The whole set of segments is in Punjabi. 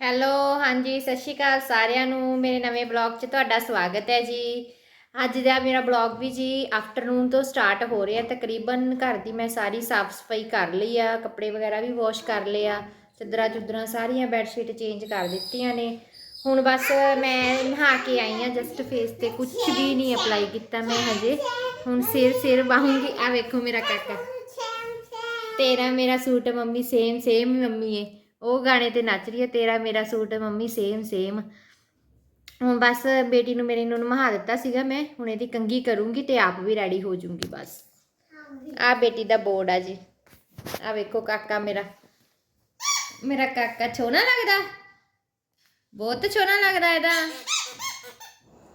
ਹੈਲੋ, ਹਾਂਜੀ, ਸਤਿ ਸ਼੍ਰੀ ਅਕਾਲ ਸਾਰਿਆਂ ਨੂੰ। ਮੇਰੇ ਨਵੇਂ ਬਲੌਗ 'ਚ ਤੁਹਾਡਾ ਸਵਾਗਤ ਹੈ ਜੀ। ਅੱਜ ਦਾ ਮੇਰਾ ਬਲੌਗ ਵੀ ਜੀ ਆਫਟਰਨੂਨ ਤੋਂ ਸਟਾਰਟ ਹੋ ਰਿਹਾ। ਤਕਰੀਬਨ ਘਰ ਦੀ ਮੈਂ ਸਾਰੀ ਸਾਫ਼ ਸਫ਼ਾਈ ਕਰ ਲਈ ਆ, ਕੱਪੜੇ ਵਗੈਰਾ ਵੀ ਵਾਸ਼ ਕਰ ਲਏ ਆ, ਚਾਦਰਾਂ ਚੁਦਰਾਂ ਸਾਰੀਆਂ ਬੈੱਡ ਸ਼ੀਟ ਚੇਂਜ ਕਰ ਦਿੱਤੀਆਂ ਨੇ। ਹੁਣ ਬਸ ਮੈਂ ਨਹਾ ਕੇ ਆਈ ਆ ਜਸਟ ਫੇਸ ਤੇ ਕੁਝ ਵੀ ਨਹੀਂ ਅਪਲਾਈ ਕੀਤਾ ਮੈਂ ਹਜੇ। ਹੁਣ ਸਿਰ ਸਿਰ ਵਾਹੂੰਗੀ। ਆ ਵੇਖੋ ਮੇਰਾ ਕਾਕਾ। ਤੇਰਾ, ਮੇਰਾ suit mummy same same mummy ਏ। ਉਹ ਗਾਣੇ ਤੇ ਨੱਚ ਰਹੀ ਹੈ, ਤੇਰਾ ਮੇਰਾ ਸੂਟ, ਮੰਮੀ ਸੇਮ ਸੇਮ ਹੁਣ ਬਸ ਬੇਟੀ ਨੂੰ ਮੇਰੀ ਨੂੰ ਨਮਾ ਦਿੱਤਾ ਸੀਗਾ ਮੈਂ, ਹੁਣ ਇਹਦੀ ਕੰਗੀ ਕਰੂੰਗੀ ਤੇ ਆਪ ਵੀ ਰੈਡੀ ਹੋ ਜਾਊਂਗੀ ਬਸ। ਆ ਬੇਟੀ ਦਾ ਬੋਰਡ ਆ ਜੀ। ਆ ਵੇਖੋ ਕਾਕਾ ਮੇਰਾ। ਮੇਰਾ ਕਾਕਾ ਛੋਨਾ ਲੱਗਦਾ। ਬਹੁਤ ਛੋਨਾ ਲੱਗਦਾ ਇਹਦਾ।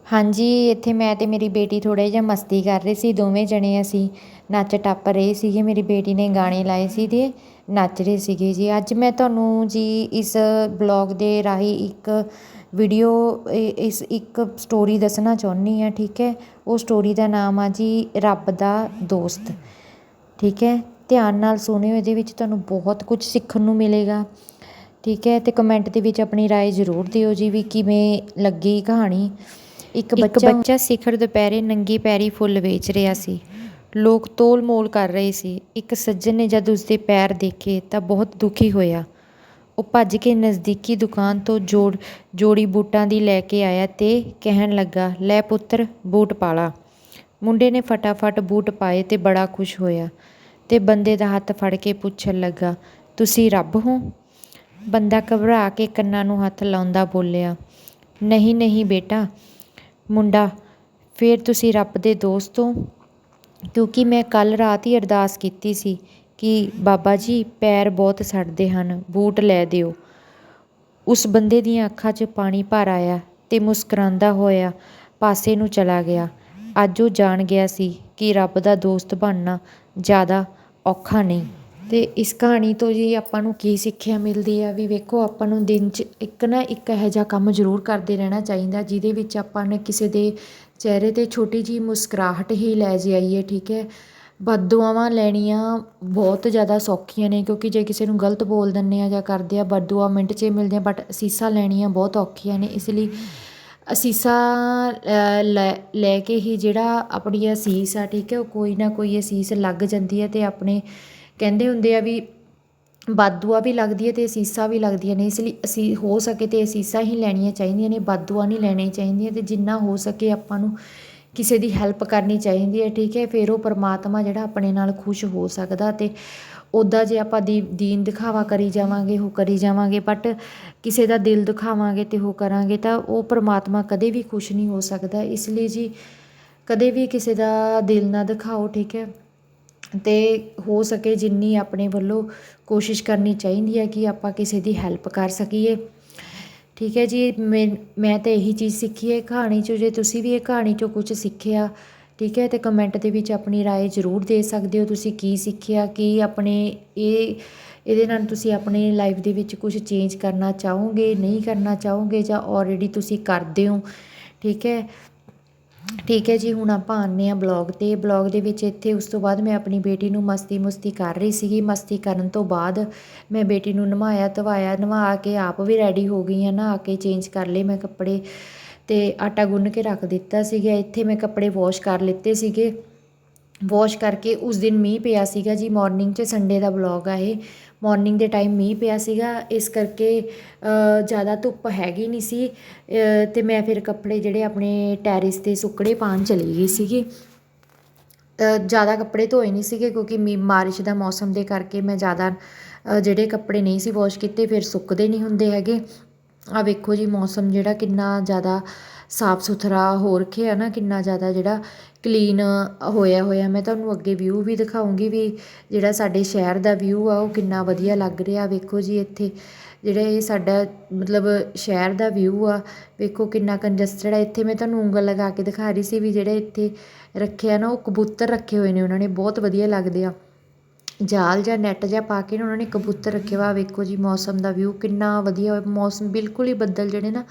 ਹਾਂਜੀ, ਇੱਥੇ ਮੈਂ ਤੇ ਮੇਰੀ ਬੇਟੀ ਥੋੜੇ ਜਿਹਾ ਮਸਤੀ ਕਰ ਰਹੇ ਸੀ, ਦੋਵੇਂ ਜਣੇ ਅਸੀਂ। ਨੱਚ ਟੱਪ ਰਹੇ ਸੀਗੇ ਮੇਰੀ ਬੇਟੀ ਨੇ ਗਾਣੇ ਲਾਏ ਸੀ ਤੇ ਨੱਚ ਰਹੇ ਸੀਗੇ ਜੀ ਅੱਜ ਮੈਂ ਤੁਹਾਨੂੰ ਜੀ ਇਸ ਬਲੌਗ ਦੇ ਰਾਹੀਂ ਇੱਕ ਵੀਡੀਓ ਇਸ ਇੱਕ ਸਟੋਰੀ ਦੱਸਣਾ ਚਾਹੁੰਦੀ ਆ ਠੀਕ ਹੈ ਉਹ ਸਟੋਰੀ ਦਾ ਨਾਮ ਆ ਜੀ ਰੱਬ ਦਾ ਦੋਸਤ ਠੀਕ ਹੈ ਧਿਆਨ ਨਾਲ ਸੁਣਿਓ ਇਹਦੇ ਵਿੱਚ ਤੁਹਾਨੂੰ ਬਹੁਤ ਕੁਝ ਸਿੱਖਣ ਨੂੰ ਮਿਲੇਗਾ ਠੀਕ ਹੈ ਤੇ ਕਮੈਂਟ ਦੇ ਵਿੱਚ ਆਪਣੀ رائے ਜ਼ਰੂਰ ਦਿਓ ਜੀ ਵੀ ਕਿਵੇਂ ਲੱਗੀ ਕਹਾਣੀ ਇੱਕ ਬੱਚਾ ਬੱਚਾ ਸਿਖਰ ਦੁਪਹਿਰੇ ਨੰਗੀ ਪੈਰੀ ਫੁੱਲ ਵੇਚ ਰਿਹਾ ਸੀ ਲੋਕ ਤੋਲ ਮੋਲ ਕਰ ਰਹੇ ਸੀ। ਇੱਕ ਸੱਜਣ ਨੇ ਜਦ ਉਸਦੇ ਪੈਰ ਦੇਖੇ ਤਾਂ ਬਹੁਤ ਦੁਖੀ ਹੋਇਆ। ਉਹ ਭੱਜ ਕੇ ਨਜ਼ਦੀਕੀ ਦੁਕਾਨ ਤੋਂ ਜੋੜ, ਜੋੜੀ ਬੂਟਾਂ ਦੀ ਲੈ ਕੇ ਆਇਆ ਅਤੇ ਕਹਿਣ ਲੱਗਾ, ਲੈ ਪੁੱਤਰ, ਬੂਟ ਪਾਲਾ। ਮੁੰਡੇ ਨੇ ਫਟਾਫਟ ਬੂਟ ਪਾਏ ਅਤੇ ਬੜਾ ਖੁਸ਼ ਹੋਇਆ ਅਤੇ ਬੰਦੇ ਦਾ ਹੱਥ ਫੜ ਕੇ ਪੁੱਛਣ ਲੱਗਾ, ਤੁਸੀਂ ਰੱਬ ਹੋ? ਬੰਦਾ ਘਬਰਾ ਕੇ ਕੰਨਾਂ ਨੂੰ ਹੱਥ ਲਾਉਂਦਾ ਬੋਲਿਆ, ਨਹੀਂ ਨਹੀਂ ਬੇਟਾ। ਮੁੰਡਾ, ਫਿਰ ਤੁਸੀਂ ਰੱਬ ਦੇ ਦੋਸਤ ਹੋ? ਕਿਉਂਕਿ ਮੈਂ ਕੱਲ੍ਹ ਰਾਤ ਹੀ ਅਰਦਾਸ ਕੀਤੀ ਸੀ ਕਿ ਬਾਬਾ ਜੀ ਪੈਰ ਬਹੁਤ ਸੜਦੇ ਹਨ, ਬੂਟ ਲੈ ਦਿਓ। ਉਸ ਬੰਦੇ ਦੀਆਂ ਅੱਖਾਂ 'ਚ ਪਾਣੀ ਭਰ ਆਇਆ ਅਤੇ ਮੁਸਕਰਾਉਂਦਾ ਹੋਇਆ ਪਾਸੇ ਨੂੰ ਚਲਾ ਗਿਆ। ਅੱਜ ਉਹ ਜਾਣ ਗਿਆ ਸੀ ਕਿ ਰੱਬ ਦਾ ਦੋਸਤ ਬਣਨਾ ਜ਼ਿਆਦਾ ਔਖਾ ਨਹੀਂ। ਅਤੇ ਇਸ ਕਹਾਣੀ ਤੋਂ ਜੀ ਆਪਾਂ ਨੂੰ ਕੀ ਸਿੱਖਿਆ ਮਿਲਦੀ ਆ ਵੀ ਵੇਖੋ, ਆਪਾਂ ਨੂੰ ਦਿਨ 'ਚ ਇੱਕ ਨਾ ਇੱਕ ਇਹੋ ਜਿਹਾ ਕੰਮ ਜ਼ਰੂਰ ਕਰਦੇ ਰਹਿਣਾ ਚਾਹੀਦਾ, ਜਿਹਦੇ ਵਿੱਚ ਆਪਾਂ ਨੇ ਕਿਸੇ ਦੇ ਚਿਹਰੇ ਤੇ ਛੋਟੀ ਜਿਹੀ ਮੁਸਕਰਾਹਟ ਹੀ ਲੈ ਜੇ ਜਾਈਏ ਠੀਕ ਹੈ। ਬਦਦੁਆਵਾਂ ਲੈਣੀਆਂ ਬਹੁਤ ਜ਼ਿਆਦਾ ਸੌਖੀਆਂ ਨੇ, ਕਿਉਂਕਿ ਜੇ ਕਿਸੇ ਨੂੰ ਗਲਤ ਬੋਲ ਦਿੰਦੇ ਆ ਜਾਂ ਕਰਦੇ ਆ ਬਦਦੁਆ ਮਿੰਟ 'ਚ ਮਿਲਦੀਆਂ ਬਟ ਅਸੀਸਾਂ ਲੈਣੀਆਂ ਬਹੁਤ ਔਖੀਆਂ ਨੇ। ਇਸ ਲਈ ਅਸੀਸਾਂ ਲੈ ਲੈ ਕੇ ਹੀ ਜਿਹੜਾ ਆਪਣੀ ਅਸੀਸ ਆ, ਠੀਕ ਹੈ, ਉਹ ਕੋਈ ਨਾ ਕੋਈ ਅਸੀਸ ਲੱਗ ਜਾਂਦੀ ਹੈ ਤੇ ਆਪਣੇ ਕਹਿੰਦੇ ਹੁੰਦੇ ਆ ਵੀ ਵਾਧੂਆ ਵੀ ਲੱਗਦੀ ਹੈ ਤੇ ਅਸੀਸਾਂ ਵੀ ਲੱਗਦੀਆਂ ਨੇ, ਇਸ ਲਈ ਅਸੀਂ ਹੋ ਸਕੇ ਤੇ ਅਸੀਸਾਂ ਹੀ ਲੈਣੀਆਂ ਚਾਹੀਦੀਆਂ ਨੇ ਵਾਧੂਆ ਨਹੀਂ ਲੈਣੀਆਂ ਚਾਹੀਦੀਆਂ ਤੇ ਜਿੰਨਾ ਹੋ ਸਕੇ ਆਪਾਂ ਨੂੰ ਕਿਸੇ ਦੀ ਹੈਲਪ ਕਰਨੀ ਚਾਹੀਦੀ ਹੈ, ਠੀਕ ਹੈ, ਫਿਰ ਉਹ ਪਰਮਾਤਮਾ ਜਿਹੜਾ ਆਪਣੇ ਨਾਲ ਖੁਸ਼ ਹੋ ਸਕਦਾ ਤੇ ਉੱਦਾਂ ਜੇ ਆਪਾਂ ਦੀ, ਦੀਨ ਦਿਖਾਵਾ ਕਰੀ ਜਾਵਾਂਗੇ, ਉਹ ਕਰੀ ਜਾਵਾਂਗੇ ਬਟ ਕਿਸੇ ਦਾ ਦਿਲ ਦਿਖਾਵਾਂਗੇ ਤੇ ਉਹ ਕਰਾਂਗੇ ਤਾਂ ਉਹ ਪਰਮਾਤਮਾ ਕਦੇ ਵੀ ਖੁਸ਼ ਨਹੀਂ ਹੋ ਸਕਦਾ, ਇਸ ਲਈ ਜੀ ਕਦੇ ਵੀ ਕਿਸੇ ਦਾ ਦਿਲ ਨਾ ਦਿਖਾਓ, ਠੀਕ ਹੈ। ਤੇ ਹੋ ਸਕੇ ਜਿੰਨੀ ਆਪਣੇ ਵੱਲੋਂ ਕੋਸ਼ਿਸ਼ ਕਰਨੀ ਚਾਹੀਦੀ ਹੈ ਕਿ ਆਪਾਂ ਕਿਸੇ ਦੀ ਹੈਲਪ ਕਰ ਸਕੀਏ ਠੀਕ ਹੈ ਜੀ ਮੈਂ ਮੈਂ ਤਾਂ ਇਹੀ ਚੀਜ਼ ਸਿੱਖੀ ਹੈ ਕਹਾਣੀ 'ਚੋਂ ਜੇ ਤੁਸੀਂ ਵੀ ਇਹ ਕਹਾਣੀ 'ਚੋਂ ਕੁਝ ਸਿੱਖਿਆ ਠੀਕ ਹੈ ਤੇ ਕਮੈਂਟ ਦੇ ਵਿੱਚ ਆਪਣੀ رائے ਜ਼ਰੂਰ ਦੇ ਸਕਦੇ ਹੋ ਤੁਸੀਂ ਕੀ ਸਿੱਖਿਆ ਕੀ ਆਪਣੇ ਇਹ ਇਹਦੇ ਨਾਲ ਤੁਸੀਂ ਆਪਣੀ ਲਾਈਫ ਦੇ ਵਿੱਚ ਕੁਝ ਚੇਂਜ ਕਰਨਾ ਚਾਹੋਗੇ ਨਹੀਂ ਕਰਨਾ ਚਾਹੋਗੇ ਜਾਂ ਆਲਰੇਡੀ ਤੁਸੀਂ ਕਰਦੇ ਹੋ ਠੀਕ ਹੈ ਠੀਕ ਹੈ ਜੀ, ਹੁਣ ਆਪਾਂ ਆਉਂਦੇ ਹਾਂ ਬਲੌਗ ਤੇ। ਬਲੌਗ ਦੇ ਵਿੱਚ ਇੱਥੇ ਉਸ ਤੋਂ ਬਾਅਦ ਮੈਂ ਆਪਣੀ ਬੇਟੀ ਨੂੰ ਮਸਤੀ ਮੁਸਤੀ ਕਰ ਰਹੀ ਸੀਗੀ। ਮਸਤੀ ਕਰਨ ਤੋਂ ਬਾਅਦ ਮੈਂ ਬੇਟੀ ਨੂੰ ਨਵਾਇਆ ਧਵਾਇਆ, ਨਵਾ ਕੇ ਆਪ ਵੀ ਰੈਡੀ ਹੋ ਗਈ ਹਾਂ ਨਹਾ ਕੇ ਚੇਂਜ ਕਰ ਲਏ ਮੈਂ ਕੱਪੜੇ ਅਤੇ ਆਟਾ ਗੁੰਨ ਕੇ ਰੱਖ ਦਿੱਤਾ ਸੀਗਾ। ਇੱਥੇ ਮੈਂ ਕੱਪੜੇ ਵਾਸ਼ ਕਰ ਲਿੱਤੇ ਸੀਗੇ। ਵਾਸ਼ ਕਰਕੇ ਉਸ ਦਿਨ ਮੀਂਹ ਪਿਆ ਸੀਗਾ ਜੀ। ਮਾਰਨਿੰਗ 'ਚ ਸੰਡੇ ਦਾ ਬਲੌਗ ਆ ਇਹ। ਮੋਰਨਿੰਗ ਦੇ ਟਾਈਮ ਮੀਂਹ ਪਿਆ ਸੀਗਾ, ਇਸ ਕਰਕੇ ਜ਼ਿਆਦਾ ਧੁੱਪ ਹੈਗੀ ਨਹੀਂ ਸੀ ਅਤੇ ਮੈਂ ਫਿਰ ਕੱਪੜੇ ਜਿਹੜੇ ਆਪਣੇ ਟੈਰਿਸ ਤੇ ਸੁੱਕੜੇ ਪਾਉਣ ਚਲੀ ਗਈ ਸੀਗੀ। ਜ਼ਿਆਦਾ ਕੱਪੜੇ ਧੋਏ ਨਹੀਂ ਸੀਗੇ ਕਿਉਂਕਿ ਮੀ, ਬਾਰਿਸ਼ ਦਾ ਮੌਸਮ ਦੇ ਕਰਕੇ ਮੈਂ ਜ਼ਿਆਦਾ ਜਿਹੜੇ ਕੱਪੜੇ ਨਹੀਂ ਸੀ ਵਾਸ਼ ਕੀਤੇ, ਫਿਰ ਸੁੱਕਦੇ ਨਹੀਂ ਹੁੰਦੇ ਹੈਗੇ। ਆ ਵੇਖੋ ਜੀ, ਮੌਸਮ ਜਿਹੜਾ ਕਿੰਨਾ ਜ਼ਿਆਦਾ ਸਾਫ਼ ਸੁਥਰਾ ਹੋ ਰੱਖਿਆ ਨਾ, ਕਿੰਨਾ ਜ਼ਿਆਦਾ ਜਿਹੜਾ ਕਲੀਨ ਹੋਇਆ ਹੋਇਆ, ਮੈਂ ਤੁਹਾਨੂੰ ਅੱਗੇ ਵਿਊ ਵੀ ਦਿਖਾਉਂਗੀ ਵੀ ਜਿਹੜਾ ਸਾਡੇ ਸ਼ਹਿਰ ਦਾ ਵਿਊ ਆ, ਉਹ ਕਿੰਨਾ ਵਧੀਆ ਲੱਗ ਰਿਹਾ। ਵੇਖੋ ਜੀ ਇੱਥੇ ਜਿਹੜਾ ਇਹ ਸਾਡਾ ਮਤਲਬ ਸ਼ਹਿਰ ਦਾ ਵਿਊ ਆ, ਵੇਖੋ ਕਿੰਨਾ ਕੰਜਸਟਡ ਆ। ਇੱਥੇ ਮੈਂ ਤੁਹਾਨੂੰ ਉਂਗਲ ਲਗਾ ਕੇ ਦਿਖਾ ਰਹੀ ਸੀ ਵੀ ਜਿਹੜੇ ਇੱਥੇ ਰੱਖਿਆ ਨਾ, ਉਹ ਕਬੂਤਰ ਰੱਖੇ ਹੋਏ ਨੇ ਉਹਨਾਂ ਨੇ, ਬਹੁਤ ਵਧੀਆ ਲੱਗਦੇ ਆ। ਜਾਲ ਜਾਂ ਨੈਟ ਜਾਂ ਪਾ ਕੇ ਨਾ ਉਹਨਾਂ ਨੇ ਕਬੂਤਰ ਰੱਖੇ ਵਾ। ਵੇਖੋ ਜੀ ਮੌਸਮ ਦਾ ਵਿਊ ਕਿੰਨਾ ਵਧੀਆ ਹੋਇਆ। ਮੌਸਮ ਬਿਲਕੁਲ ਹੀ ਬੱਦਲ ਜਿਹੜੇ ਨਾ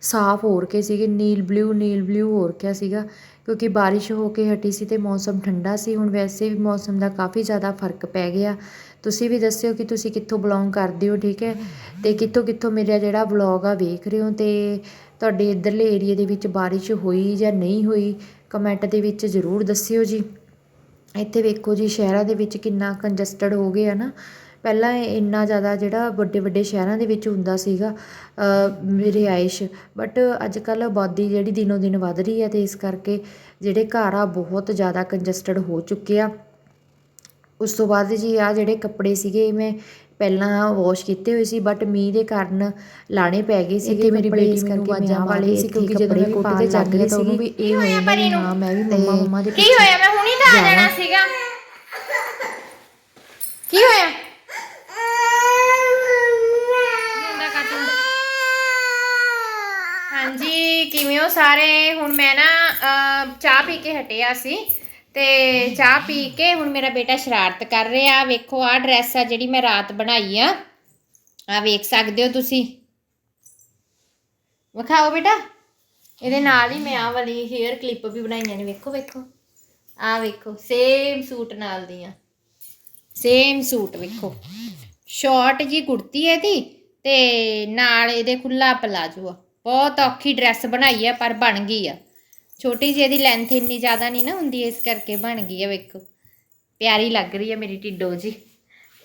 ਸਾਫ਼ ਹੋ ਰਕੇ ਸੀਗੇ, ਨੀਲ ਬਲਿਊ ਨੀਲ ਬਲਿਊ ਹੋ ਰਖਿਆ ਸੀਗਾ, ਕਿਉਂਕਿ ਬਾਰਿਸ਼ ਹੋ ਕੇ ਹਟੀ ਸੀ ਅਤੇ ਮੌਸਮ ਠੰਡਾ ਸੀ, ਹੁਣ ਵੈਸੇ ਵੀ ਮੌਸਮ ਦਾ ਕਾਫੀ ਜ਼ਿਆਦਾ ਫ਼ਰਕ ਪੈ ਗਿਆ। ਤੁਸੀਂ ਵੀ ਦੱਸਿਓ ਕਿ ਤੁਸੀਂ ਕਿੱਥੋਂ ਬਿਲੋਂਗ ਕਰਦੇ ਹੋ, ਠੀਕ ਹੈ? ਅਤੇ ਕਿੱਥੋਂ ਕਿੱਥੋਂ ਮੇਰਾ ਜਿਹੜਾ ਵਲੌਗ ਆ ਵੇਖ ਰਹੇ ਹੋ ਅਤੇ ਤੁਹਾਡੇ ਇੱਧਰਲੇ ਏਰੀਏ ਦੇ ਵਿੱਚ ਬਾਰਿਸ਼ ਹੋਈ ਜਾਂ ਨਹੀਂ ਹੋਈ ਕਮੈਂਟ ਦੇ ਵਿੱਚ ਜ਼ਰੂਰ ਦੱਸਿਓ ਜੀ। ਇੱਥੇ ਵੇਖੋ ਜੀ, ਸ਼ਹਿਰਾਂ ਦੇ ਵਿੱਚ ਕਿੰਨਾ ਕੰਜਸਟਡ ਹੋ ਗਿਆ ਨਾ। ਪਹਿਲਾਂ ਇੰਨਾ ਜ਼ਿਆਦਾ ਜਿਹੜਾ ਵੱਡੇ ਵੱਡੇ ਸ਼ਹਿਰਾਂ ਦੇ ਵਿੱਚ ਹੁੰਦਾ ਸੀਗਾ ਰਿਹਾਇਸ਼ ਬਟ ਅੱਜ ਕੱਲ੍ਹ ਆਬਾਦੀ ਜਿਹੜੀ ਦਿਨੋ ਦਿਨ ਵੱਧ ਰਹੀ ਹੈ ਤੇ ਇਸ ਕਰਕੇ ਜਿਹੜੇ ਘਰ ਆ ਬਹੁਤ ਜ਼ਿਆਦਾ ਕੰਜਸਟਡ ਹੋ ਚੁੱਕੇ ਆ। ਉਸ ਤੋਂ ਬਾਅਦ ਜੀ ਆ ਜਿਹੜੇ ਕੱਪੜੇ ਸੀਗੇ ਮੈਂ ਪਹਿਲਾਂ ਵਾਸ਼ ਕੀਤੇ ਹੋਏ ਸੀ ਬਟ ਮੀਂਹ ਦੇ ਕਾਰਨ ਲਾਣੇ ਪੈ ਗਏ ਸੀ ਇੱਥੇ ਮੇਰੀ ਬੇਟੀ ਇਸ ਮੈਨੂੰ ਕਰਕੇ ਆਵਾਜ਼ਾਂ ਵਾਲੇ ਸੀ ਕਿਉਂਕਿ ਜਦੋਂ ਮੈਂ ਕੋਠੇ ਤੇ ਚੱਲ ਰਹੀ ਸੀ ਵੀ ਇਹ ਹੋ ਜਾਂਦਾ ਵੀ ਹਾਂ ਮੈਂ ਵੀ ਮੰਮਾ ਮੰਮਾ ਦੇ ਕੀ ਹੋਇਆ? ਮੈਂ ਹੁਣੀ ਤਾਂ ਆ ਜਾਣਾ ਸੀਗਾ। ਕੀ ਹੋਇਆ ਹੁੰਦਾ ਕਾਟੂਨ ਹਾਂਜੀ, ਕਿਵੇਂ ਹੋ ਸਾਰੇ? ਹੁਣ ਮੈਂ ਨਾ ਚਾਹ ਪੀ ਕੇ ਹਟਿਆ ਸੀ ਤੇ ਚਾਹ ਪੀ ਕੇ ਹੁਣ ਮੇਰਾ ਬੇਟਾ ਸ਼ਰਾਰਤ ਕਰ ਰਿਹਾ। ਵੇਖੋ, ਆਹ ਡਰੈਸ ਆ ਜਿਹੜੀ ਮੈਂ ਰਾਤ ਬਣਾਈ ਆ। ਆ ਵੇਖ ਸਕਦੇ ਹੋ ਤੁਸੀਂ। ਵਿਖਾਓ ਬੇਟਾ। ਇਹਦੇ ਨਾਲ ਹੀ ਮੈਂ ਆਹ ਵਾਲੀ ਹੇਅਰ ਕਲਿੱਪ ਵੀ ਬਣਾਈਆਂ ਨੇ। ਵੇਖੋ ਵੇਖੋ। ਆ ਵੇਖੋ ਸੇਮ ਸੂਟ ਨਾਲ ਦੀਆਂ। ਸੇਮ ਸੂਟ ਵੇਖੋ। ਸ਼ਾਰਟ ਜੀ ਕੁੜਤੀ ਹੈ ਦੀ ਤੇ ਨਾਲ ਇਹਦੇ ਖੁੱਲਾ ਪਲਾਜੋ ਆ। ਬਹੁਤ ਔਖੀ ਡਰੈਸ ਬਣਾਈ ਆ ਪਰ ਬਣ ਗਈ ਆ। ਛੋਟੀ ਜਿਹੀ ਇਹਦੀ ਲੈਂਥ ਇੰਨੀ ਜ਼ਿਆਦਾ ਨਹੀਂ ਨਾ ਹੁੰਦੀ ਇਸ ਕਰਕੇ ਬਣ ਗਈ ਆ ਵੇਖੋ। ਪਿਆਰੀ ਲੱਗ ਰਹੀ ਹੈ ਮੇਰੀ ਟਿੱਡੋ ਜੀ।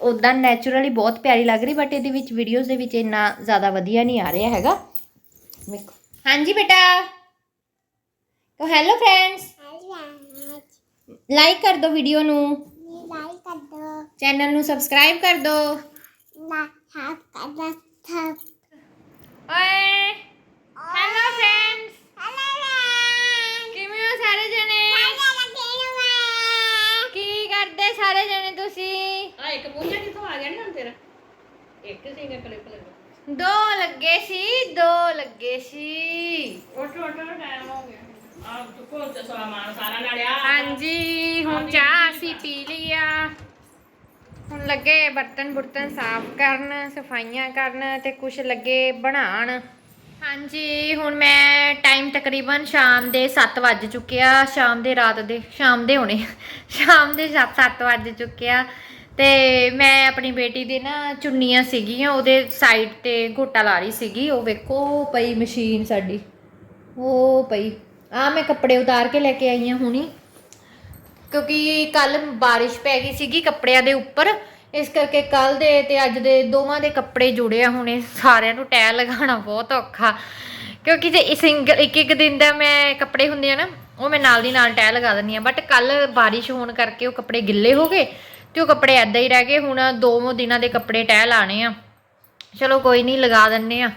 ਉਦਾਂ ਨੈਚੁਰਲੀ ਬਹੁਤ ਪਿਆਰੀ ਲੱਗ ਰਹੀ ਬਟ ਇਹਦੇ ਵਿੱਚ ਵੀਡੀਓਜ਼ ਦੇ ਵਿੱਚ ਇੰਨਾ ਜ਼ਿਆਦਾ ਵਧੀਆ ਨਹੀਂ ਆ ਰਿਹਾ ਹੈਗਾ। ਵੇਖੋ। ਹਾਂਜੀ ਬੇਟਾ। ਕਹੋ ਹੈਲੋ ਫਰੈਂਡਸ ਲਾਈਕ ਕਰ ਦਿਓ ਵੀਡੀਓ ਨੂੰ। ਚੈਨਲ ਨੂੰ ਸਬਸਕ੍ਰਾਈਬ ਕਰ ਦਿਓ ਓਏ। ਹੈਲੋ ਫਰੈਂਡਸ ਕਿਵੇਂ ਹੋ ਸਾਰੇ ਜਣੇ? ਕੀ ਕਰਦੇ ਸਾਰੇ ਜਣੇ ਤੁਸੀਂ? ਆ ਇੱਕ ਪੂੰਝਾ ਕਿੱਥੋਂ ਆ ਗਿਆ ਨਾ ਤੇਰਾ? ਇੱਕ ਸੀਗਾ ਕਲਿੱਪ ਲੱਗਾ ਦੋ। ਲੱਗੇ ਸੀ ਦੋ ਲੱਗੇ ਸੀ। ਉੱਠ ਉੱਠ ਟਾਈਮ ਹੋ ਗਿਆ। ਆ ਤੂੰ ਕੋਲ ਤੇ ਸਾਮਾਨ ਸਾਰਾ ਲੜਿਆ ਹਾਂਜੀ ਹੁਣ ਚਾਹ ਅਸੀਂ ਪੀ ਲਈ ਆ। ਹੁਣ ਲੱਗੇ ਬਰਤਨ ਬੁਰਤਨ ਸਾਫ਼ ਕਰਨ ਸਫਾਈਆਂ ਕਰਨ ਤੇ ਕੁਝ ਲੱਗੇ ਬਣਾਉਣ। ਹਾਂਜੀ, ਹੁਣ ਮੈਂ ਟਾਈਮ ਤਕਰੀਬਨ ਸ਼ਾਮ ਦੇ 7 ਵੱਜ ਚੁੱਕਿਆ ਸ਼ਾਮ ਦੇ ਰਾਤ ਦੇ, ਸ਼ਾਮ ਦੇ ਹੋਣੇ ਸ਼ਾਮ ਦੇ 7 ਵੱਜ ਚੁੱਕਿਆ ਤੇ ਮੈਂ ਆਪਣੀ ਬੇਟੀ ਦੇ ਨਾ ਚੁੰਨੀਆਂ ਸੀਗੀਆਂ, ਉਹਦੇ ਸਾਈਡ ਤੇ ਘੋਟਾ ਲਾ ਰਹੀ ਸੀਗੀ, ਉਹ ਵੇਖੋ ਪਈ ਮਸ਼ੀਨ ਸਾਡੀ। ਉਹ ਪਈ। ਆ ਮੈਂ ਕੱਪੜੇ ਉਤਾਰ ਕੇ ਲੈ ਕੇ ਆਈ ਹਾਂ ਹੁਣੀ। ਕਿਉਂਕਿ ਕੱਲ ਬਾਰਿਸ਼ ਪੈ ਗਈ ਸੀਗੀ ਕੱਪੜਿਆਂ ਦੇ ਉੱਪਰ ਇਸ ਕਰਕੇ ਕੱਲ ਦੇ ਤੇ ਅੱਜ ਦੇ ਦੋਵਾਂ ਦੇ ਕੱਪੜੇ ਜੁੜੇ ਆ ਹੁਣੇ ਸਾਰਿਆਂ ਨੂੰ ਟੈ ਲਗਾਉਣਾ ਬਹੁਤ ਔਖਾ। ਕਿਉਂਕਿ ਜੇ ਸਿੰਗਲ ਇੱਕ ਇੱਕ ਦਿਨ ਦਾ ਮੈਂ ਕੱਪੜੇ ਹੁੰਦੇ ਆ ਨਾ, ਉਹ ਮੈਂ ਨਾਲ ਦੀ ਨਾਲ ਟੈ ਲਗਾ ਦਿੰਦੀ ਆ ਬਟ ਕੱਲ ਬਾਰਿਸ਼ ਹੋਣ ਕਰਕੇ ਉਹ ਕੱਪੜੇ ਗਿੱਲੇ ਹੋ ਗਏ ਤੇ ਉਹ ਕੱਪੜੇ ਐਦਾਂ ਹੀ ਰਹਿ ਗਏ। ਹੁਣ ਦੋ ਦਿਨਾਂ ਦੇ ਕੱਪੜੇ ਟੈ ਲਾਣੇ ਆ। ਚਲੋ ਕੋਈ ਨਹੀਂ, ਲਗਾ ਦਿੰਨੇ ਆ।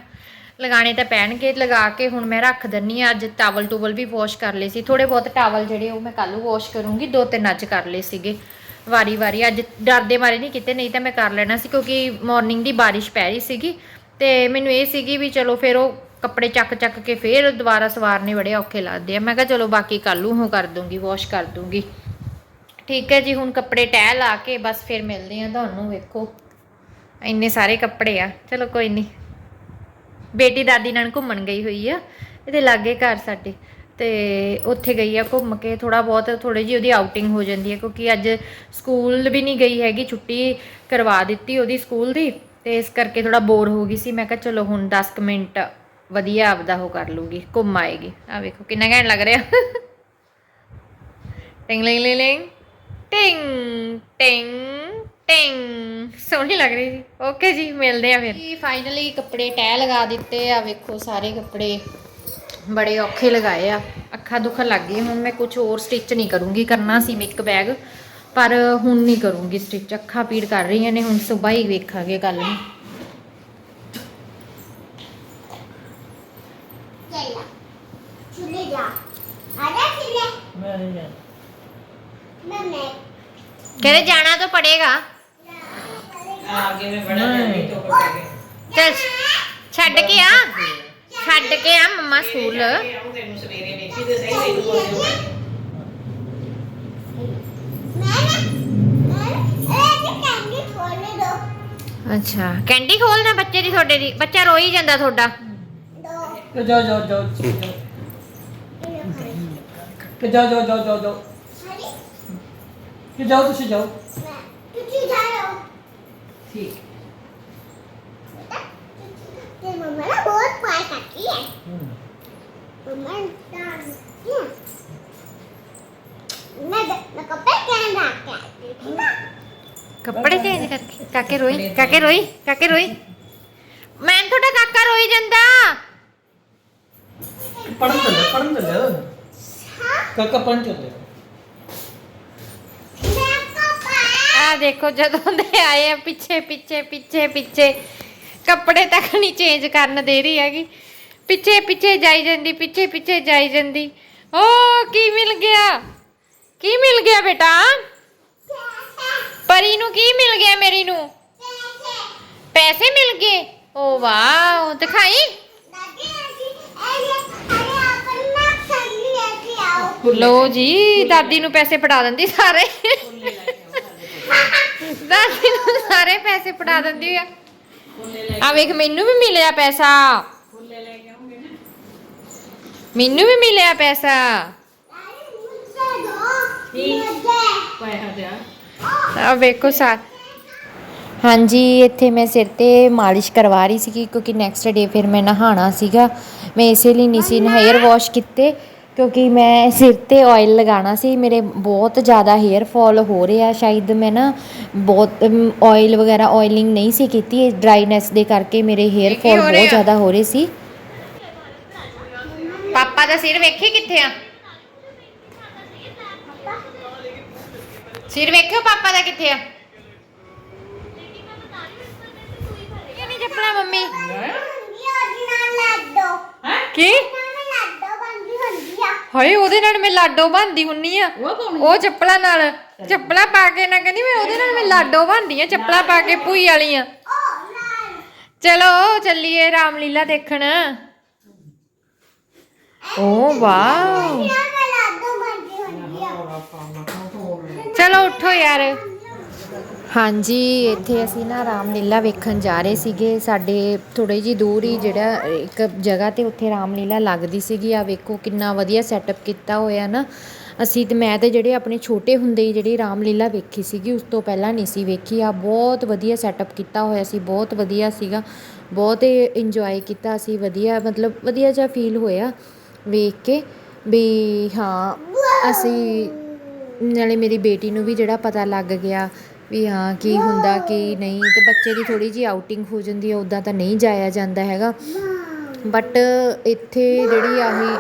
ਲਗਾਣੇ ਤਾਂ ਪੈਣਗੇ, ਲਗਾ ਕੇ ਹੁਣ ਮੈਂ ਰੱਖ ਦਿੰਨੀ ਆ ਅੱਜ ਟਾਵਲ ਟੂਵਲ ਵੀ ਵਾਸ਼ ਕਰ ਲਏ ਸੀ। ਥੋੜੇ ਬਹੁਤ ਟਾਵਲ ਜਿਹੜੇ ਉਹ ਮੈਂ ਕੱਲ ਨੂੰ ਵਾਸ਼ ਕਰੂੰਗੀ, ਦੋ ਤਿੰਨ ਅੱਜ ਕਰ ਲਏ ਸੀਗੇ। ਵਾਰੀ ਵਾਰੀ, ਅੱਜ ਡਰਦੇ ਮਾਰੇ ਨਹੀਂ ਕੀਤੇ, ਨਹੀਂ ਤਾਂ ਮੈਂ ਕਰ ਲੈਣਾ ਸੀ ਕਿਉਂਕਿ ਮਾਰਨਿੰਗ ਦੀ ਬਾਰਿਸ਼ ਪੈ ਰਹੀ ਸੀਗੀ ਤੇ ਮੈਨੂੰ ਇਹ ਸੀਗੀ ਵੀ ਚਲੋ ਫਿਰ ਉਹ ਕੱਪੜੇ ਚੱਕ ਚੱਕ ਕੇ ਫਿਰ ਦੁਬਾਰਾ ਸਵਾਰਨੇ ਬੜੇ ਔਖੇ ਲੱਗਦੇ ਆ। ਮੈਂ ਕਿਹਾ ਚਲੋ ਬਾਕੀ ਕੱਲ ਨੂੰ ਉਹ ਕਰ ਦੂੰਗੀ ਵਾਸ਼ ਕਰ ਦੂੰਗੀ। ਠੀਕ ਹੈ ਜੀ, ਹੁਣ ਕੱਪੜੇ ਟਹਿ ਲਾ ਕੇ ਬਸ ਫਿਰ ਮਿਲਦੇ ਆ ਤੁਹਾਨੂੰ, ਵੇਖੋ। ਇੰਨੇ ਸਾਰੇ ਕੱਪੜੇ ਆ, ਚਲੋ ਕੋਈ ਨਹੀਂ। ਬੇਟੀ ਦਾਦੀ ਨਾਲ ਘੁੰਮਣ ਗਈ ਹੋਈ ਆ, ਇਹਦੇ ਲਾਗੇ ਘਰ ਸਾਡੇ। ਤੇ ਉੱਥੇ ਗਈ ਆ ਘੁੰਮ ਕੇ। ਥੋੜਾ ਬਹੁਤ ਥੋੜੀ ਜਿਹੀ ਉਹਦੀ ਆਊਟਿੰਗ ਹੋ ਜਾਂਦੀ ਹੈ ਕਿਉਂਕਿ ਅੱਜ ਸਕੂਲ ਵੀ ਨਹੀਂ ਗਈ ਹੈਗੀ, ਛੁੱਟੀ ਕਰਵਾ ਦਿੱਤੀ ਉਹਦੀ ਸਕੂਲ ਦੀ ਤੇ ਇਸ ਕਰਕੇ ਥੋੜਾ ਬੋਰ ਹੋ ਗਈ ਸੀ। ਮੈਂ ਕਿਹਾ ਚਲੋ ਹੁਣ 10 ਕੁ ਮਿੰਟ ਵਧੀਆ ਆਪਦਾ ਉਹ ਕਰ ਲੂਗੀ, ਘੁੰਮ ਆਏਗੀ। ਆ ਵੇਖੋ ਕਿੰਨਾ ਘੈਂਟ ਲੱਗ ਰਿਹਾ। ਟਿੰਗ, ਲਿੰਗ ਲਿੰਗ ਟਿੰਗ ਟਿੰਗ ਟਿੰਗ। ਸੋਹਣੀ ਲੱਗ ਰਹੀ ਸੀ। ਓਕੇ ਜੀ, ਮਿਲਦੇ ਆ ਫਿਰ। ਫਾਈਨਲੀ ਕੱਪੜੇ ਟੈ ਲਗਾ ਦਿੱਤੇ ਆ। ਵੇਖੋ ਸਾਰੇ ਕੱਪੜੇ। ਬੜੇ ਔਖੇ ਲਗਾਏ ਆ। ਅੱਖਾਂ ਦੁਖਣ ਲੱਗ ਗਈ ਹੁਣ ਮੈਂ ਕੁਝ ਹੋਰ ਸਟਿਚ ਨਹੀਂ ਕਰੂੰਗੀ। ਕਰਨਾ ਸੀ ਮੇਕ ਬੈਗ ਪਰ ਹੁਣ ਨਹੀਂ ਕਰੂੰਗੀ ਸਟਿਚ ਅੱਖਾਂ ਪੀੜ ਕਰ ਰਹੀਆਂ ਨੇ। ਹੁਣ ਸਵੇਰ ਹੀ ਵੇਖਾਂਗੇ ਕੱਲ ਨੂੰ। ਮੈਂ ਕਹਿੰਦੇ ਜਾਣਾ ਤਾਂ ਪੜੇਗਾ। ਆਗੇ ਮੈਂ ਬੜਾ ਜਲਦੀ ਤੋਂ ਪੜ ਕੇ ਚੱਲ ਛੱਡ ਕੇ ਆ। ਛੱਡ ਕੇ ਆ ਮੰਮਾ ਸਕੂਲ। ਸਵੇਰੇ ਵੇਖੀ ਤੇ ਸਹੀ ਮੈਨੂੰ ਬੋਲਿਓ ਅੱਛਾ। ਕੈਂਡੀ ਖੋਲਣਾ ਬੱਚੇ ਦੀ ਤੁਹਾਡੇ ਦੀ। ਬੱਚਾ ਰੋਈ ਜਾਂਦਾ ਤੁਹਾਡਾ। ਕਿ ਜਾਓ ਜਾਓ ਜਾਓ ਕਿ ਜਾਓ ਜਾਓ ਜਾਓ ਜਾਓ ਜਾਓ। ਕਿ ਜਾਓ ਤੁਸੀਂ ਜਾਓ। ਠੀਕ। ਤੇ ਮਮਾ ਕੱਪੜੇ ਕਹਿਣ ਚੇਂਜ ਕਰਕੇ ਕਾਕੇ ਰੋਈ ਕਾਕੇ ਰੋਈ ਕਾਕੇ ਰੋਈ। ਮੈਂ ਤੁਹਾਡਾ ਕਾਕਾ ਰੋਈ ਜਾਂਦਾ। ਪੜਨ ਚੱਲੇ ਪੜਨ ਚੱਲੇ। ਕਾਕਾ ਪੜਨ ਚੱਲੇ। ਆ ਦੇਖੋ ਜਦੋਂ ਦੇ ਆਏ ਆ ਪਿੱਛੇ ਪਿੱਛੇ ਪਿੱਛੇ ਪਿੱਛੇ। ਕੱਪੜੇ ਤੱਕ ਨਹੀਂ ਚੇਂਜ ਕਰਨ ਦੇ ਰਹੀ ਹੈਗੀ। ਪਿੱਛੇ ਪਿੱਛੇ ਜਾਈ ਜਾਂਦੀ, ਪਿੱਛੇ ਪਿੱਛੇ ਜਾਈ ਜਾਂਦੀ। ਓ, ਕੀ ਮਿਲ ਗਿਆ? ਕੀ ਮਿਲ ਗਿਆ ਬੇਟਾ? ਪਰੀ ਨੂੰ ਕੀ ਮਿਲ ਗਿਆ ਮੇਰੀ ਨੂੰ? ਪੈਸੇ ਮਿਲ ਗਏ? ਓ ਵਾਓ ਦਿਖਾਈ? ਦਾਦੀ ਲੋ ਜੀ, ਦਾਦੀ ਨੂੰ ਪੈਸੇ ਫੜਾ ਦਿੰਦੀ ਸਾਰੇ। ਦਾਦੀ ਨੂੰ ਸਾਰੇ ਪੈਸੇ ਫੜਾ ਦਿੰਦੀ ਆ। ਆ ਵੇਖ ਮੈਨੂੰ ਵੀ ਮਿਲਿਆ ਪੈਸਾ। ਮੈਨੂੰ ਵੀ ਮਿਲਿਆ ਪੈਸਾ। ਆ ਵੇਖੋ ਸਾ ਹਾਂਜੀ ਇੱਥੇ ਮੈਂ ਸਿਰ ਤੇ ਮਾਲਿਸ਼ ਕਰਵਾ ਰਹੀ ਸੀ ਕਿਉਂਕਿ ਨੈਕਸਟ ਡੇ ਫਿਰ ਮੈਂ ਨਹਾਣਾ ਸੀਗਾ। ਮੈਂ ਇਸੇ ਲਈ ਨਹੀਂ ਸੀ ਹੇਅਰ ਵਾਸ਼ ਕੀਤੇ। ਕਿਉਂਕਿ ਮੈਂ ਸਿਰ ਤੇ ਆਇਲ ਲਗਾਉਣਾ ਸੀ ਮੇਰੇ ਬਹੁਤ ਜ਼ਿਆਦਾ ਹੇਅਰ ਫਾਲ ਹੋ ਰਿਹਾ ਸ਼ਾਇਦ ਮੈਂ ਨਾ ਬਹੁਤ ਆਇਲ ਵਗੈਰਾ ਆਇਲਿੰਗ ਨਹੀਂ ਸੀ ਕੀਤੀ ਡਰਾਈਨੈਸ ਦੇ ਕਰਕੇ ਮੇਰੇ ਹੇਅਰ ਫਾਲ ਬਹੁਤ? ਜ਼ਿਆਦਾ ਹੋ ਰਹੇ ਸੀ। ਪਾਪਾ ਦਾ ਸਿਰ ਵੇਖੀ ਕਿੱਥੇ ਆ? ਸਿਰ ਵੇਖਿਓ ਪਾਪਾ ਦਾ ਕਿੱਥੇ ਆ? ਇਹ ਨਹੀਂ ਚੱਪਲਾਂ ਮੰਮੀ। ਕੀ ਨਾਲ ਲੱਡੋ ਬੰਦੀ ਹੁੰਦੀ ਆ ਹਾਏ ਉਹਦੇ ਨਾਲ ਮੈਂ ਲਾਡੋ ਬੰਦੀ ਹੁੰਨੀ ਆ। ਉਹ ਕੌਣ ਉਹ ਚੱਪਲਾਂ ਨਾਲ। ਚੱਪਲਾਂ ਪਾ ਕੇ ਨਾ ਕਹਿੰਦੀ ਮੈਂ ਉਹਦੇ ਨਾਲ ਮੈਂ ਲਾਡੋ ਬੰਦੀ ਆ ਚੱਪਲਾਂ ਪਾ ਕੇ ਭੂਈ ਵਾਲੀਆਂ। ਚਲੋ ਚੱਲੀਏ ਰਾਮਲੀਲਾ ਦੇਖਣ। ਓ ਵਾਓ। ਆ। ਚਲੋ ਉੱਠੋ ਯਾਰ। ਹਾਂਜੀ, ਇੱਥੇ ਅਸੀਂ ਨਾ ਰਾਮਲੀਲਾ ਵੇਖਣ ਜਾ ਰਹੇ ਸੀਗੇ। ਸਾਡੇ ਥੋੜੀ ਜੀ ਦੂਰ ਹੀ ਜਿਹੜਾ ਇੱਕ ਜਗ੍ਹਾ ਤੇ ਉੱਥੇ ਰਾਮਲੀਲਾ ਲੱਗਦੀ ਸੀਗੀ। ਆ ਵੇਖੋ ਕਿੰਨਾ ਵਧੀਆ ਸੈਟਅਪ ਕੀਤਾ ਹੋਇਆ ਨਾ। ਅਸੀਂ ਤੇ ਮੈਂ ਤੇ ਜਿਹੜੇ ਆਪਣੇ ਛੋਟੇ ਹੁੰਦੇ ਹੀ ਜਿਹੜੀ ਰਾਮਲੀਲਾ ਵੇਖੀ ਸੀਗੀ, ਉਸ ਤੋਂ ਪਹਿਲਾਂ ਨਹੀਂ ਸੀ ਵੇਖੀ। ਆ ਬਹੁਤ ਵਧੀਆ ਸੈਟਅਪ ਕੀਤਾ ਹੋਇਆ ਸੀ, ਬਹੁਤ ਵਧੀਆ ਸੀਗਾ। ਬਹੁਤ ਇੰਜੋਏ ਕੀਤਾ ਅਸੀਂ, ਵਧੀਆ ਮਤਲਬ ਵਧੀਆ ਜਿਹਾ ਫੀਲ ਹੋਇਆ ਵੇਖ ਕੇ ਵੀ ਹਾਂ, ਅਸੀਂ ਨਾਲੇ ਮੇਰੀ ਬੇਟੀ ਨੂੰ ਵੀ ਜਿਹੜਾ ਪਤਾ ਲੱਗ ਗਿਆ ਵੀ ਹਾਂ, ਕੀ ਹੁੰਦਾ, ਕੀ ਨਹੀਂ, ਤੇ ਬੱਚੇ ਦੀ ਥੋੜੀ ਜੀ ਆਊਟਿੰਗ ਹੋ ਜਾਂਦੀ ਹੈ ਉਦਾਂ ਤਾਂ ਨਹੀਂ ਜਾਇਆ ਜਾਂਦਾ ਹੈਗਾ। ਬਟ ਇੱਥੇ ਜਿਹੜੀ ਆਹੀ,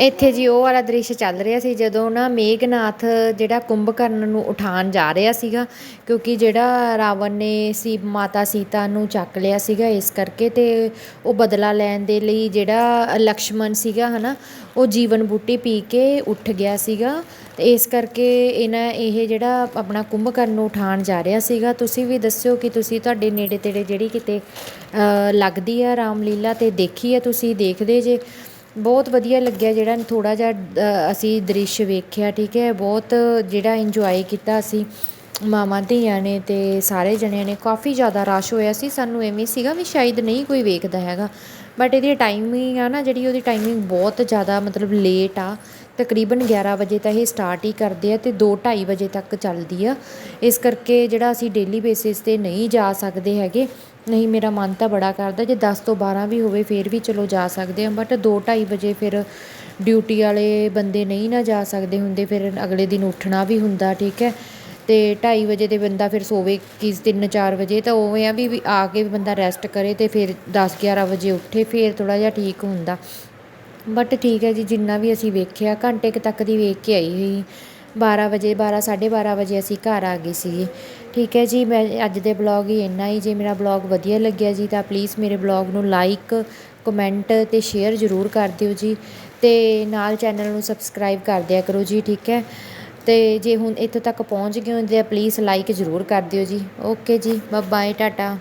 ਇੱਥੇ ਜੀ ਉਹ ਵਾਲਾ ਦ੍ਰਿਸ਼ ਚੱਲ ਰਿਹਾ ਸੀ, ਜਦੋਂ ਨਾ ਮੇਘਨਾਥ ਜਿਹੜਾ ਕੁੰਭਕਰਨ ਨੂੰ ਉਠਾਉਣ ਜਾ ਰਿਹਾ ਸੀਗਾ, ਕਿਉਂਕਿ ਜਿਹੜਾ ਰਾਵਣ ਨੇ ਸੀ, ਮਾਤਾ ਸੀਤਾ ਨੂੰ ਚੱਕ ਲਿਆ ਸੀਗਾ ਇਸ ਕਰਕੇ, ਤੇ ਉਹ ਬਦਲਾ ਲੈਣ ਦੇ ਲਈ ਜਿਹੜਾ ਲਕਸ਼ਮਣ ਸੀਗਾ, ਹਨਾ, ਉਹ ਜੀਵਨ ਬੂਟੀ ਪੀ ਕੇ ਉੱਠ ਗਿਆ ਸੀਗਾ। ਤੇ ਇਸ ਕਰਕੇ ਇਹਨਾਂ ਇਹ ਜਿਹੜਾ ਆਪਣਾ ਕੁੰਭਕਰਨ ਨੂੰ ਉਠਾਉਣ ਜਾ ਰਿਹਾ ਸੀਗਾ, ਤੁਸੀਂ ਵੀ ਦੱਸਿਓ ਕਿ ਤੁਸੀਂ ਤੁਹਾਡੇ ਨੇੜੇ ਤੇੜੇ ਜਿਹੜੀ ਕਿਤੇ ਲੱਗਦੀ ਆ ਰਾਮਲੀਲਾ ਤੇ ਦੇਖੀ ਆ ਤੁਸੀਂ, ਦੇਖਦੇ ਜੇ। ਬਹੁਤ ਵਧੀਆ ਲੱਗਿਆ ਜਿਹੜਾ ਥੋੜਾ ਜਿਹਾ ਅਸੀਂ ਦ੍ਰਿਸ਼ ਵੇਖਿਆ, ਠੀਕ ਹੈ? ਬਹੁਤ ਜਿਹੜਾ ਇੰਜੋਏ ਕੀਤਾ ਅਸੀਂ ਮਾਵਾਂ ਧੀਆਂ ਨੇ ਤੇ ਸਾਰੇ ਜਣਿਆਂ ਨੇ। ਕਾਫੀ ਜ਼ਿਆਦਾ ਰਸ਼ ਹੋਇਆ ਸੀ, ਸਾਨੂੰ ਐਵੇਂ ਸੀਗਾ ਵੀ ਸ਼ਾਇਦ ਨਹੀਂ ਕੋਈ ਵੇਖਦਾ ਹੈਗਾ। ਬਟ ਇਹਦੀ ਟਾਈਮਿੰਗ ਆ ਨਾ, ਜਿਹੜੀ ਉਹਦੀ ਟਾਈਮਿੰਗ ਬਹੁਤ ਜ਼ਿਆਦਾ ਮਤਲਬ ਲੇਟ ਆ, ਤਕਰੀਬਨ 11 ਵਜੇ ਤਾਂ ਇਹ ਸਟਾਰਟ ਹੀ ਕਰਦੇ ਆ ਤੇ 2:30 ਵਜੇ ਤੱਕ ਚੱਲਦੀ ਆ। ਇਸ ਕਰਕੇ ਜਿਹੜਾ ਅਸੀਂ ਡੇਲੀ ਬੇਸਿਸ ਤੇ ਨਹੀਂ ਜਾ ਸਕਦੇ ਹੈਗੇ, ਨਹੀਂ ਮੇਰਾ ਮਨ ਤਾਂ ਬੜਾ ਕਰਦਾ, ਜੇ 10 ਤੋਂ 12 ਵੀ ਹੋਵੇ ਫੇਰ ਵੀ ਚਲੋ ਜਾ ਸਕਦੇ ਆ ਬਟ 2:30 ਵਜੇ ਫਿਰ ਡਿਊਟੀ ਵਾਲੇ ਬੰਦੇ ਨਹੀਂ ਨਾ ਜਾ ਸਕਦੇ ਹੁੰਦੇ, ਫਿਰ ਅਗਲੇ ਦਿਨ ਉੱਠਣਾ ਵੀ ਹੁੰਦਾ, ਠੀਕ ਹੈ। ਅਤੇ ਢਾਈ ਵਜੇ ਤੇ ਬੰਦਾ ਫਿਰ ਸੋਵੇ ਕਿ 3-4 ਵਜੇ, ਤਾਂ ਉਵੇਂ ਆ ਵੀ ਵੀ ਆ ਕੇ ਵੀ ਬੰਦਾ ਰੈਸਟ ਕਰੇ ਅਤੇ ਫਿਰ 10-11 ਵਜੇ ਉੱਠੇ, ਫਿਰ ਥੋੜ੍ਹਾ ਜਿਹਾ ਠੀਕ ਹੁੰਦਾ। ਬਟ ਠੀਕ ਹੈ ਜੀ, ਜਿੰਨਾ ਵੀ ਅਸੀਂ ਵੇਖਿਆ, ਘੰਟੇ ਕੁ ਤੱਕ ਦੀ ਵੇਖ ਕੇ ਆਈ ਹੋਈ। 12 ਵਜੇ 12 12:30 ਵਜੇ ਅਸੀਂ ਘਰ ਆ ਗਏ ਸੀਗੇ। ਠੀਕ ਹੈ ਜੀ, ਮੈਂ ਅੱਜ ਦੇ ਬਲੌਗ ਹੀ ਇੰਨਾ ਹੀ। ਜੇ ਮੇਰਾ ਬਲੌਗ ਵਧੀਆ ਲੱਗਿਆ ਜੀ, ਤਾਂ ਪਲੀਜ਼ ਮੇਰੇ ਬਲੌਗ ਨੂੰ ਲਾਈਕ ਕਮੈਂਟ ਤੇ ਸ਼ੇਅਰ ਜ਼ਰੂਰ ਕਰ ਦਿਓ ਜੀ। ਤੇ ਨਾਲ ਚੈਨਲ ਨੂੰ ਸਬਸਕ੍ਰਾਈਬ ਕਰ ਦਿਆ ਕਰੋ ਜੀ, ਠੀਕ ਹੈ। ਅਤੇ ਜੇ ਹੁਣ ਇੱਥੋਂ ਤੱਕ ਪਹੁੰਚ ਗਏ ਹੋ ਤਾਂ ਪਲੀਜ਼ ਲਾਈਕ ਜ਼ਰੂਰ ਕਰ ਦਿਓ ਜੀ। ਓਕੇ ਜੀ ਬਾਏ ਟਾਟਾ।